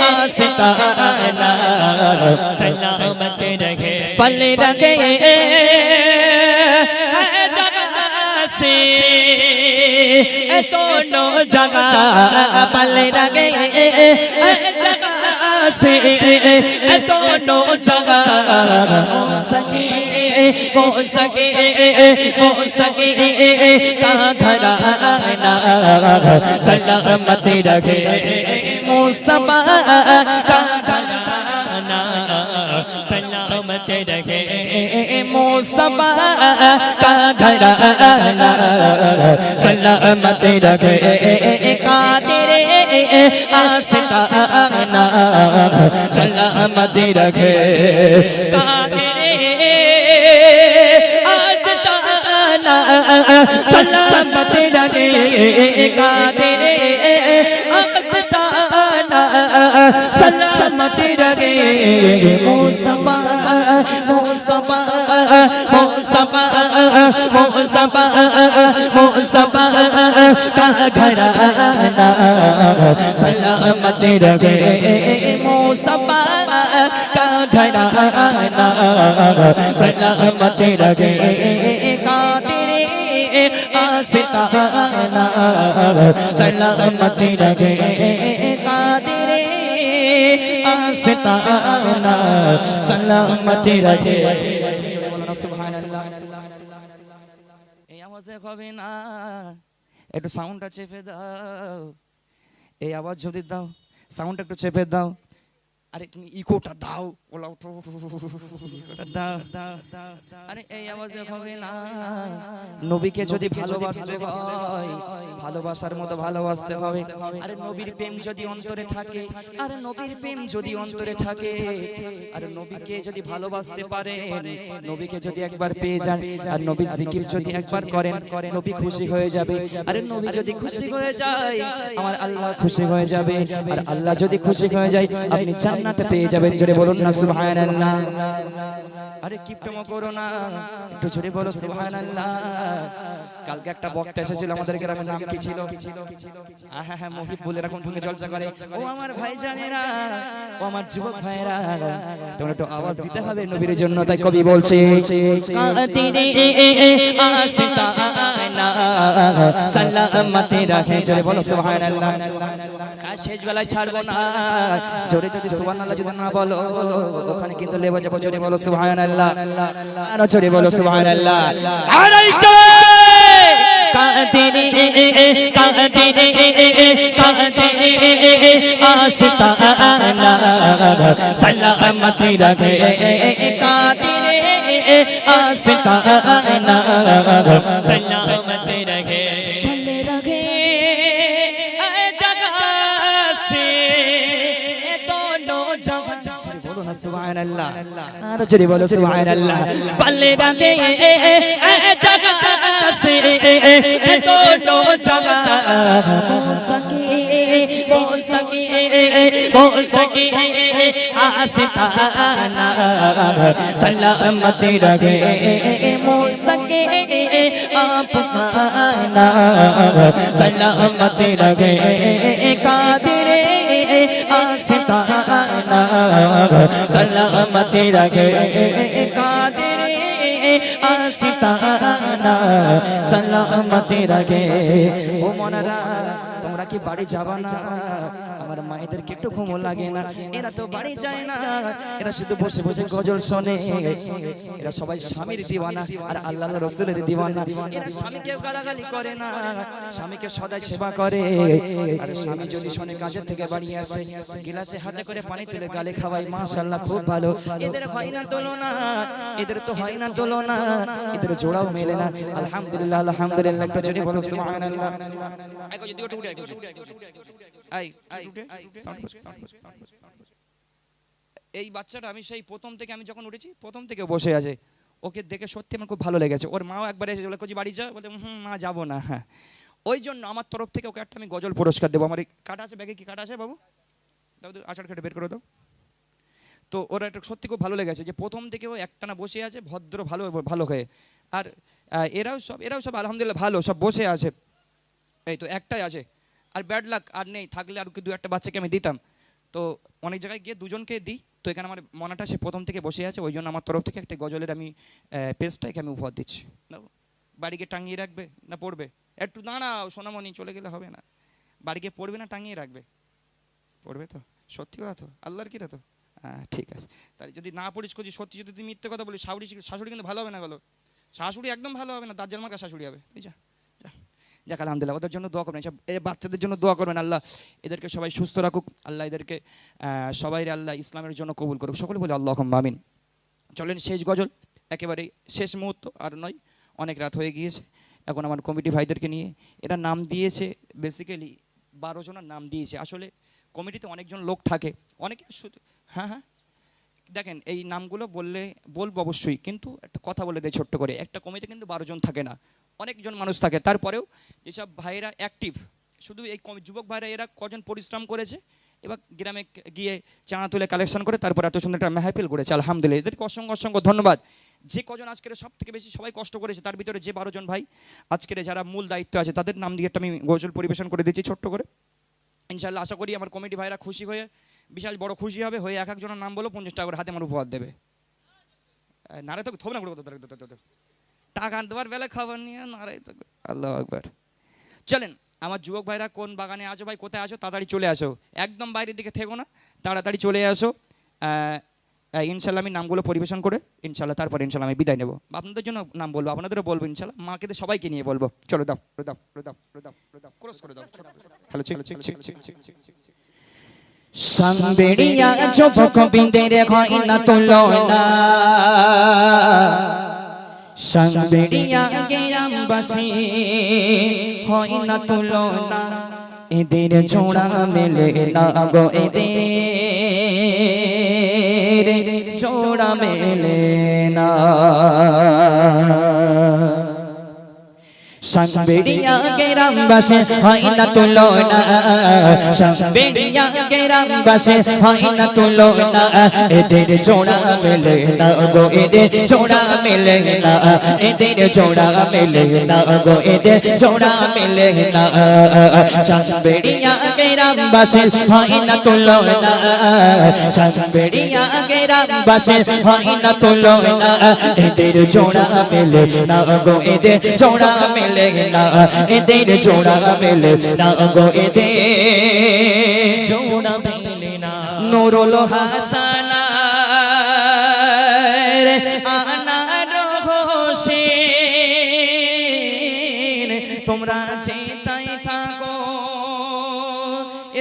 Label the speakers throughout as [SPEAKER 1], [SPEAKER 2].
[SPEAKER 1] आस्ताना सलामत रहे पल रखे है जगह से ए दोनों जगह पल रखे है जगह से ए दोनों जगह हो सके हो सके हो सके का घराना सलामत रखे मुस्तफा का घराना सलामत रखे मुस्तफा का घराना सलामत रखे कादिर आस्ताना सलामत रखे कादिर आस्ताना सलामत रखे कादिर आस्ताना सलामत रखे मुस्तफा मुस्तफा मुस्तफा मुस्तफा मुस्तफा का घराना सलामत रखे मुस्तफा का घराना सलामत रखे कादिर आस्ताना सलामत আস্তানা সালামতি রাখে। জোরে না সুবহানাল্লাহ। এই আওয়াজে কবে না, একটু সাউন্ডটা চেপে দাও। এই আওয়াজ যদি দাও সাউন্ডটা একটু চেপে দাও। আরে তুমি ইকোটা দাও। ওলা উঠো। দাও দাও দাও আরে এই আওয়াজে হবে না। নবীকে যদি ভালোবাসতে হয় ভালোবাসার মতো ভালোবাসতে হবে। আরে নবীর প্রেম যদি অন্তরে থাকে আরে নবীর প্রেম যদি অন্তরে থাকে আর নবীকে যদি ভালোবাসতে পারেন নবীকে যদি একবার পেয়ে যান আর নবীর জিকির যদি একবার করেন নবী খুশি হয়ে যাবে। আরে নবী যদি খুশি হয়ে যায় আমার আল্লাহ খুশি হয়ে যাবে আর আল্লাহ যদি খুশি হয়ে যায় আপনি জান্নাতে পেয়ে যাবেন। জোরে বলুন না, সুবহানাল্লাহ। আরে কিপটমো করো না। একটু জোরে বলো, সুবহানাল্লাহ। কালকে একটা বক্তা এসেছিল আমাদের গ্রামের নাম কি ছিল? হ্যাঁ হ্যাঁ মহিব বলে এরকম ভূমি জলসা করে। ও আমার ভাই জানেরা ও আমার যুবক ভাইরা তোমরা একটু আওয়াজ দিতে হবে নবীর জন্য তাই কবি বলছে কাদিরে আস্তানা সালামতে রাখে। জোরে বলো সুবহানাল্লাহ। আর শেষ বেলায় ছাড়বো না। জোরে যদি সুবহানাল্লাহ যদি না বলো ওখানে কিন্তু লেবা যাব জোরে বলো সুবহানাল্লাহ। আরও জোরে বলো সুবহানাল্লাহ। কাদিরে আস্তানা সালামতে রাখে কাদিরে আর বলো সুবহানাল্লাহ ভলে রহে এ জগহ সে এ দোনো জগহ মোসকি মোসকি মোসকি আস্তানা সলামতে রহে মোসকি আস্তানা সলামতে রহে কাদিরে আস্তানা সলামতে রহে কাদিরে আস্তানা সলামতে রহে ও মনারা তোমরা কি বাড়ি যাবা না? আমার মায়েদেরকে একটু ঘুমো লাগে না। এরা তো বাড়ি যায় না। এরা শুধু বসে বসে গজল শোনে। এরা সবাই স্বামীর দিওয়ানা আর আল্লাহ রসুলের দিওয়ানা। এরা স্বামীকে গালাগালি করে না। স্বামীকে সদাই সেবা করে। আর স্বামী যদি শোনে, কাজের থেকে বাড়ি আসে, গিলাসে হাতে করে পানি তুলে গালে খাওয়াই মাশাআল্লাহ, খুব ভালো। এদের হয় না তুলনা। এদের তো হয় না তুলনা। এদের জোড়াও মেলে না। আলহামদুলিল্লাহ আলহামদুলিল্লাহ, একটু যদি বলো, সুবহানাল্লাহ। আইকো যদি ওটা উঠে এই বাচ্চাটা আমি সেই প্রথম থেকে আমি যখন উঠেছি প্রথম থেকে বসে আছে ওকে দেখে সত্যি আমার খুব ভালো লেগেছে। ওর মাও একবার এসে বলে কোচি বাড়ি যা? বলে হুম মা যাব না। হ্যাঁ। ওই জন্য আমার তরফ থেকে ওকে একটা আমি গজল পুরস্কার দেবো। আমার কাটা আছে ব্যাগে কি কাটা আছে বাবু? দাও দাও আচার কেটে বের করে দাও। তো ওরা একটা সত্যি খুব ভালো লেগেছে যে প্রথম থেকে ও একটানা বসে আছে ভদ্র ভালো ভালো হয়ে। আর এরাও সব এরাও সব আলহামদুলিল্লাহ ভালো সব বসে আছে। এই তো একটাই আছে। আর ব্যাড লাক আর নেই, থাকলে আর কি দু একটা বাচ্চাকে আমি দিতাম।
[SPEAKER 2] তো অনেক জায়গায় গিয়ে দুজনকে দিই। তো এখানে আমার মনাটা সে প্রথম থেকে বসে আছে, ওই জন্য আমার তরফ থেকে একটা গজলের আমি পেজটা এখানে আমি উপহার দিচ্ছি। নাও। বাড়িকে টাঙিয়ে রাখবে না পড়বে? একটু দাঁড়াও, সোনামণি, চলে গেলে হবে না। বাড়িকে পড়বে না, টাঙিয়ে রাখবে? পড়বে তো? সত্যি কথা তো? আল্লাহর কিরা তো? হ্যাঁ ঠিক আছে। তাহলে যদি না পড়িস করছি সত্যি যদি তুই মিথ্যে কথা বলিস, শাশুড়ি শাশুড়ি কিন্তু ভালো হবে না বলো শাশুড়ি একদম ভালো হবে না, দাজ্জাল মার্কা শাশুড়ি হবে। তুই যা। যাক, আলহামদুলিল্লাহ, ওদের জন্য দোয়া করবেন, এসব এ বাচ্চাদের জন্য দোয়া করবেন, আল্লাহ এদেরকে সবাই সুস্থ রাখুক, আল্লাহ এদেরকে সবাই আল্লাহ ইসলামের জন্য কবুল করুক। সকলে বলে আল্লাহ মামিন চলেন, শেষ গজল একেবারে শেষ মুহূর্ত, আর নয়, অনেক রাত হয়ে গিয়েছে, এখন আমার কমিটি ভাইদেরকে নিয়ে, এরা নাম দিয়েছে বেসিক্যালি বারো জনের নাম দিয়েছে। আসলে কমিটিতে অনেকজন লোক থাকে, অনেকে শুধু হ্যাঁ হ্যাঁ দেখেন, এই নামগুলো বললে, বলব অবশ্যই, কিন্তু একটা কথা বলে দেয় ছোট্ট করে। একটা কমিটি কিন্তু বারো জন থাকে না। অনেকজন মানুষ থাকে। তারপরেও যেসব ভাইয়েরা অ্যাক্টিভ শুধু এই যুবক ভাইরা, এরা কজন পরিশ্রম করেছে, এবার গ্রামে গিয়ে চাঁদা তুলে কালেকশন করে, তারপর এত সুন্দর একটা মেহফিল করেছে আলহামদুলিল্লাহ। এদেরকে অসংখ্য অসংখ্য ধন্যবাদ। যে কজন আজকের সব থেকে বেশি সবাই কষ্ট করেছে, তার ভিতরে যে বারো জন ভাই আজকের যারা মূল দায়িত্ব আছে, তাদের নাম দিয়ে একটা আমি গজল পরিবেশন করে দিচ্ছি ছোট্ট করে। ইনশাল্লাহ আশা করি আমার কমিটি ভাইরা খুশি হয়ে বিশাল বড় খুশি হবে হয়ে এক একজনের নাম বলো পঞ্চাশ টাকা করে হাতে আমার উপহার দেবে নারে তো থোব না। টাকা দেওয়ার বেলা খাবার নিয়ে নারাই তো আল্লাহ একবার চলেন আমার যুবক ভাইরা কোন বাগানে আছো ভাই কোথায় আছো তাড়াতাড়ি চলে আসো একদম বাইরের দিকে থেকো না তাড়াতাড়ি চলে আসো ইনশাল্লাহ আমি নামগুলো পরিবেশন করে ইনশাল্লাহ তারপর ইনশাল্লাহ আমি বিদায় নেব আপনাদের জন্য নাম বলব আপনাদেরও বলব ইনশাল্লাহ মাকে সবাইকে নিয়ে বলব চলো দাও দাও দাও দাও ক্রস করে দাও হ্যালো ঠিক ঠিক ঠিক ঠিক ঠিক ঠিক
[SPEAKER 1] সাম্বেড়িয়া যুবক বিন্দের হয় না তুলনা সাম্বেড়িয়া গ্রামবাসী হয় না তুলনা এদের জোড়া মেলে না গো এদের জোড়া মেলে না সাম্বেড়িয়া গ্রামবাসী হয় না তুলনা। সাম্বেড়িয়া গ্রামবাসী হয় না তুলনা। এদের জোড়া মেলে না গো এদের জোড়া মেলে না। এদের জোড়া মেলে না গো এদের জোড়া মেলে না। সাম্বেড়িয়া গ্রামবাসী হয় না হয় না তুলনা। এদের জোড়া মেলে না গো এদের জোড়া মেলে না এদের জোড়া মেলে না গো এদের। জোড়া মেলে না। নুরুল হাসানা আনার হোসেন তোমরা যে থাকো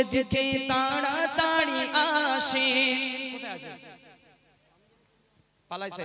[SPEAKER 1] এদিকে তাড়াতাড়ি আসে
[SPEAKER 2] কোথায় পালাইছে।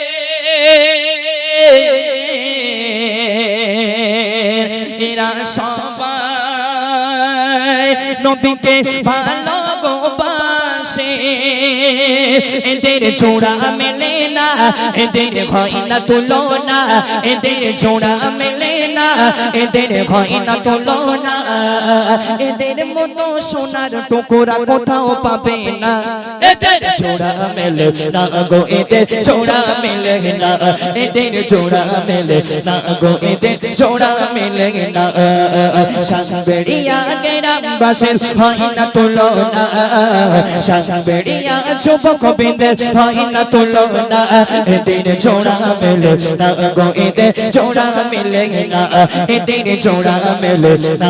[SPEAKER 1] সবাই নবীকে ভালো গো বাসে এদের জোড়া মেলে না, এদের হয় না তুলনা এদের ছোড়া মেলে না, এদের হয় না তুলনা এদের মতো সোনার টুকুরা কোথাও পাবে না। এদের জোড়া মেলে না গো, এদের জোড়া মেলে না। এদের জোড়া মেলে না গো, এদের জোড়া মেলে না। সাংবেড়িয়া গেরাম বাসের হয় না তুলনা। সাংবেড়িয়া যুবক বিন্দের হয় না তুলনা। এদের জোড়া মেলে না গো, এদের জোড়া মেলে না। এদের জোড়া মেলে না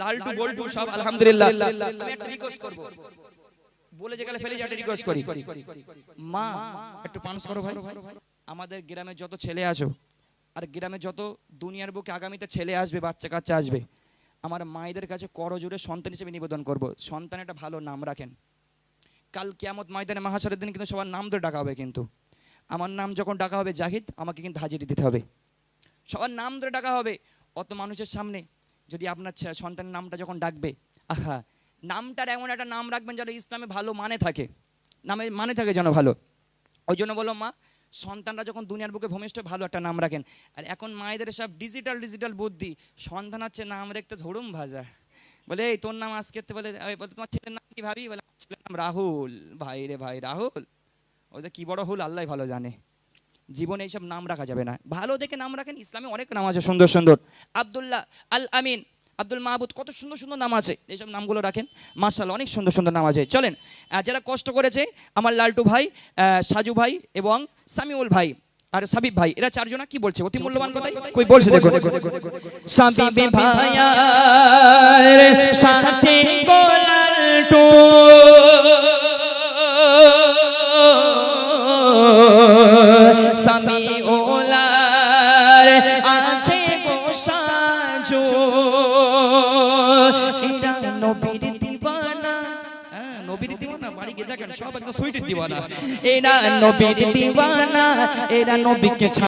[SPEAKER 2] লালটু বল্টু সব আলহামদুলিল্লাহ। আমি একটা রিকোয়েস্ট করব।
[SPEAKER 1] বলে যে গেলে ফেলে যাতে রিকোয়েস্ট করি। মা একটু পানস করো ভাই। আমাদের গ্রামে যত ছেলে আছো আর গ্রামে যত দুনিয়ার বুকে আগামীতে ছেলে আসবে বাচ্চা কাচ্চা আসবে আমার মায়েদের কাছে করজোরে সন্তান হিসেবে নিবেদন করব। সন্তান একটা ভালো নাম রাখেন। কাল কিয়ামত ময়দানে মাহাসারের দিন কিন্তু সবার নাম ধরে ডাকা হবে কিন্তু। আমার নাম যখন ডাকা হবে জাহিদ আমাকে কিন্তু হাজিরি দিতে হবে। সবার নাম ধরে ডাকা হবে। অত মানুষের সামনে যদি আপনার সন্তানের নামটা যখন ডাকবে, আহা, নামটার এমন একটা নাম রাখবেন যেন ইসলামে ভালো মানে থাকে। নামে মানে থাকে যেন ভালো। ওই জন্য বলো মা, সন্তানরা যখন দুনিয়ার বুকে ভূমিষ্ঠ, ভালো একটা নাম রাখেন। আর এখন মায়েদের সব ডিজিটাল ডিজিটাল বুদ্ধি। সন্তান হচ্ছে নাম রেখতে ঝড়ুম ভাজা। বলে, এই তোর নাম আজকে বলে বলে, তোমার ছেলের নাম কি ভাবি? বলে ছেলের নাম রাহুল। ভাই রে ভাই, রাহুল? যে কি বড় হুল আল্লাহ ভালো জানে। জীবনে এইসব নাম রাখা যাবে না। ভালো দেখে নাম রাখেন ইসলামে অনেক নাম আছে সুন্দর সুন্দর। আব্দুল্লাহ আল আমিন আব্দুল মাহবুদ কত সুন্দর সুন্দর নাম আছে এইসব নামগুলো রাখেন। মার্শাল অনেক সুন্দর সুন্দর নাম আছে। চলেন যারা কষ্ট করেছে আমার লালটু ভাই সাজু ভাই এবং সামিউল ভাই আর সাবিব ভাই এরা চারজনা কি বলছে? অতি মূল্যবান কথা। কই বলছে দেখো
[SPEAKER 3] সাবিবে ভাইয়ার সাথে গোলালটু এরা নবীর
[SPEAKER 1] দিওয়ানা
[SPEAKER 3] এরা নবীকে